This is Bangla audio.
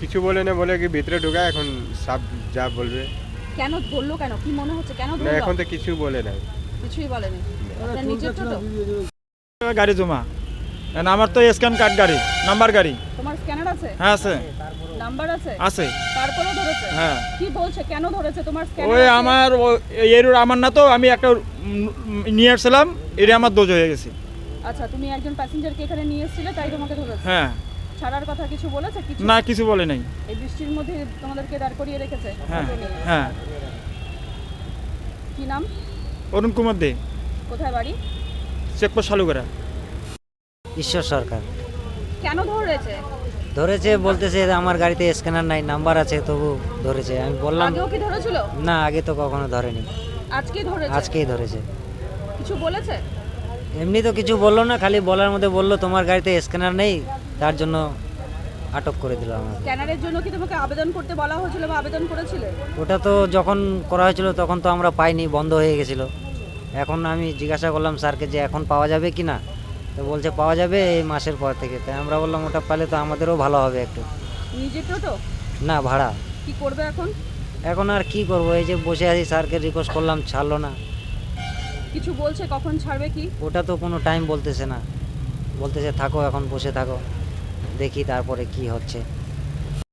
কিছু বলে না বলে কি ভিতরে ঢোকা এখন সাপ যা বলবে। কেন ধরলো কেন? কি মনে হচ্ছে? কেন এখন তো কিছু বলে না কিছুই বলেনি। গাড়ি জমা। আমার তো স্ক্যান কার্ড গাড়ি নাম্বার গাড়ি। তোমার স্ক্যানার আছে? হ্যাঁ আছে। নাম্বার আছে? আছে। তারপরেও ধরেছে? হ্যাঁ। কি বলছে? কেন ধরেছে? তোমার স্ক্যানার ওই আমার ও- এর আমার না তো আমি একটা নিয়ে আসছিলাম এটা আমার দোজ হয়ে গেছে। আচ্ছা তুমি একজন প্যাসেঞ্জারকে এখানে নিয়ে এসেছিলে তাই তোমাকে ধরেছে? হ্যাঁ। ছাড়ার কথা কিছু বলেছে? কিছু? না কিছু বলে নাই। এই বৃষ্টির মধ্যে তোমাদেরকে দাঁড় করিয়ে রেখেছে? হ্যাঁ হ্যাঁ। কি নাম? অরুণ কুমার দে। কোথায় বাড়ি? চেকপোস্ট সালুগড়া ঈশ্বর সরকার। কেন ধরেছে? ধরেছে বলতেছে আমার গাড়িতে স্ক্যানার নাই নাম্বার আছে তবু ধরেছে। আমি বললাম আগেও কি ধরেছিল? না আগে তো কখনো ধরেনি। আজকেই ধরেছে? আজকেই ধরেছে। কিছু বলেছে? এমনি তো কিছু বলল না খালি বলার মধ্যে বলল তোমার গাড়িতে স্ক্যানার নেই তার জন্য আটক করে দিল আমাকে। স্ক্যানারের জন্য কি তোমাকে আবেদন করতে বলা হয়েছিল বা আবেদন করেছিলে? ওটা তো যখন করা হয়েছিল তখন তো আমরা পাইনি বন্ধ হয়ে গেছিল। এখন আমি জিজ্ঞাসা করলাম স্যারকে যে এখন পাওয়া যাবে কি না? তো বলছে পাওয়া যাবে এই মাসের পর থেকে। তাই আমরা বললাম ওটা পালে তো আমাদেরও ভালো হবে একটু। তো? টোটো না ভাড়া। কি করবে এখন? এখন আর কি করব এই যে বসে আছি স্যারকে রিকোয়েস্ট করলাম ছাড়লো না। কিছু বলছে? কখন ছাড়বে কি? ওটা তো কোনো টাইম বলতেছে না। বলতেছে থাকো এখন বসে থাকো। দেখি তারপরে কি হচ্ছে।